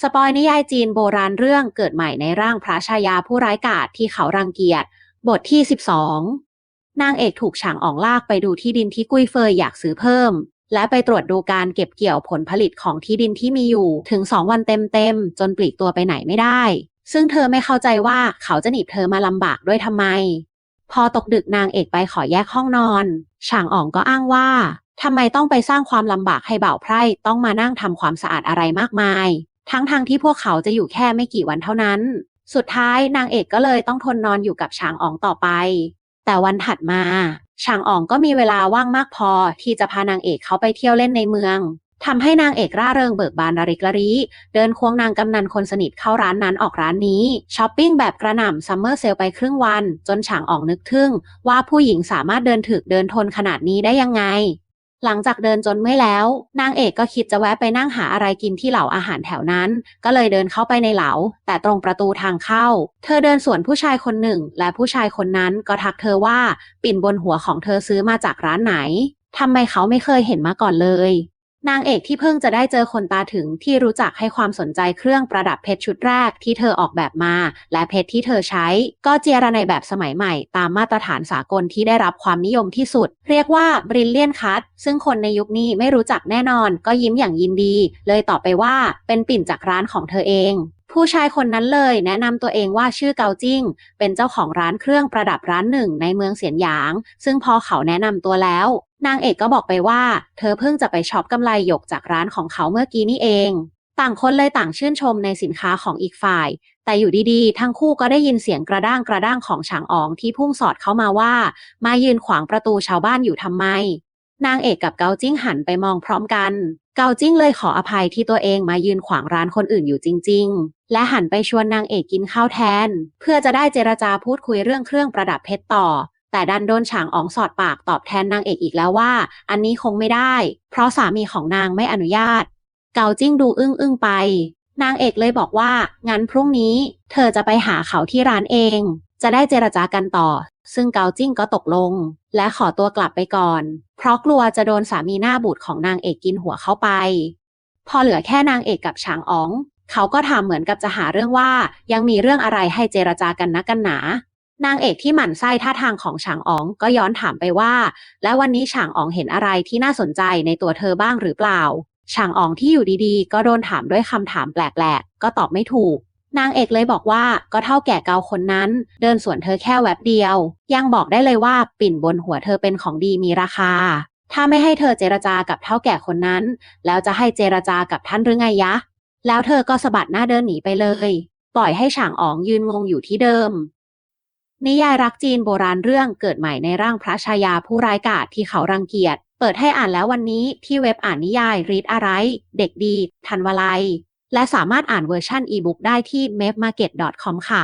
สปอยนิยายจีนโบราณเรื่องเกิดใหม่ในร่างพระชายาผู้ร้ายกาจที่เขารังเกียจ บทที่ 12 นางเอกถูกฉางอองลากไปดูที่ดินที่กุ้ยเฟยอยากซื้อเพิ่ม และไปตรวจดูการเก็บเกี่ยวผลผลิตของที่ดินที่มีอยู่ถึง2วันเต็มๆ จนปลีกตัวไปไหนไม่ได้ ซึ่งเธอไม่เข้าใจว่าเขาจะหนีบเธอมาลำบากด้วยทำไม พอตกดึกนางเอกไปขอแยกห้องนอนฉางอองก็อ้างว่าทำไมต้องไปสร้างความลำบากให้เบ่าวไพร่ต้องมานั่งทำความสะอาดอะไรมากมาย ทั้งๆทที่พวกเขาจะอยู่แค่ไม่กี่วันเท่านั้น สุดท้ายนางเอกก็เลยต้องทนนอนอยู่กับฉางอ๋องต่อไป แต่วันถัดมาฉางอ๋องก็มีเวลาว่างมากพอที่จะพานางเอกเขาไปเที่ยวเล่นในเมืองทำให้นางเอกร่าเริงเบิกบานระริกระรีเดินควงนางกำนันคนสนิทเข้าร้านนั้นออกร้านนี้ช้อปปิ้งแบบกระหน่ำซัมเมอร์เซลไปครึ่งวัน จนฉางอ๋องนึกทึ่ง ว่าผู้หญิงสามารถเดินถึกเดินทนขนาดนี้ได้ยังไง หลังจากเดินจนเมื่อแล้ว นางเอกก็คิดจะแวะไปนั่งหาอะไรกินที่เหล่าอาหารแถวนั้น ก็เลยเดินเข้าไปในเหลา แต่ตรงประตูทางเข้า เธอเดินสวนผู้ชายคนหนึ่ง และผู้ชายคนนั้นก็ทักเธอว่า ปิ่นบนหัวของเธอซื้อมาจากร้านไหนทำไมเขาไม่เคยเห็นมาก่อนเลย นางเอกที่เพิ่งจะได้เจอคนตาถึงที่รู้จักให้ความสนใจเครื่องประดับเพชรชุดแรกที่เธอออกแบบมา และเพชรที่เธอใช้ ก็เจียระในแบบสมัยใหม่ ตามมาตรฐานสากลที่ได้รับความนิยมที่สุด เรียกว่าบริลเลียนคัตซึ่งคนในยุคนี้ไม่รู้จักแน่นอน ก็ยิ้มอย่างยินดี เลยตอบไปว่าเป็นปิ่นจากร้านของเธอเองผู้ชายคนนั้นเลยแนะนำตัวเองว่าชื่อเกาจิ้ง เป็นเจ้าของร้านเครื่องประดับร้านหนึ่งในเมืองเสียนหยาง ซึ่งพอเขาแนะนำตัวแล้ว นางเอกก็บอกไปว่า เธอเพิ่งจะไปช็อปกำไรหยกจากร้านของเขาเมื่อกี้นี่เอง ต่างคนเลยต่างชื่นชมในสินค้าของอีกฝ่าย แต่อยู่ดีๆ ทั้งคู่ก็ได้ยินเสียงกระด้างกระด้างของฉางอองที่พุ่งสอดเข้ามาว่า มายืนขวางประตูชาวบ้านอยู่ทำไม นางเอกกับเกาจิ้งหันไปมองพร้อมกัน เกาจิ้งเลยขออภัยที่ตัวเองมายืนขวางร้านคนอื่นอยู่จริง ๆ และหันไปชวนนางเอกกินข้าวแทน เพื่อจะได้เจรจาพูดคุยเรื่องเครื่องประดับเพชรต่อ แต่ดันโดนฉางอ๋องสอดปากตอบแทนนางเอกอีกแล้วว่า อันนี้คงไม่ได้ เพราะสามีของนางไม่อนุญาต เกาจิ้งดูอึ้งอึ้งไป นางเอกเลยบอกว่า งั้นพรุ่งนี้ เธอจะไปหาเขาที่ร้านเอง จะได้เจรจากันต่อ ซึ่งเกาจิ้งก็ตกลง และขอตัวกลับไปก่อน เพราะกลัวจะโดนสามีหน้าบูดของนางเอกกินหัวเข้าไป พอเหลือแค่นางเอกกับฉางอ๋องเขาก็ถามเหมือนกับจะหาเรื่องว่ายังมีเรื่องอะไรให้เจรจากันนักกันหนา นางเอกที่หมั่นไส้ท่าทางของฉางอ๋องก็ย้อนถามไปว่า แล้ววันนี้ฉางอ๋องเห็นอะไรที่น่าสนใจในตัวเธอบ้างหรือเปล่าฉางอ๋องที่อยู่ดีๆ ก็โดนถามด้วยคำถามแปลกๆ ก็ตอบไม่ถูก นางเอกเลยบอกว่าก็เท่าแก่เกาคนนั้น เดินสวนเธอแค่แวบเดียว ยังบอกได้เลยว่าปิ่นบนหัวเธอเป็นของดีมีราคา ถ้าไม่ให้เธอเจรจากับเท่าแก่คนนั้น แล้วจะให้เจรจากับท่านหรือไงยะ แล้วเธอก็สะบัดหน้าเดินหนีไปเลย ปล่อยให้ฉางอ๋องยืนงงอยู่ที่เดิม นิยายรักจีนโบราณเรื่องเกิดใหม่ในร่างพระชายาผู้ร้ายกาจที่เขารังเกียจ เปิดให้อ่านแล้ววันนี้ที่เว็บอ่านนิยายรีดอะไร เด็กดี ทันวลัย และสามารถอ่านเวอร์ชันอีบุ๊กได้ที่ mapmarket.com ค่ะ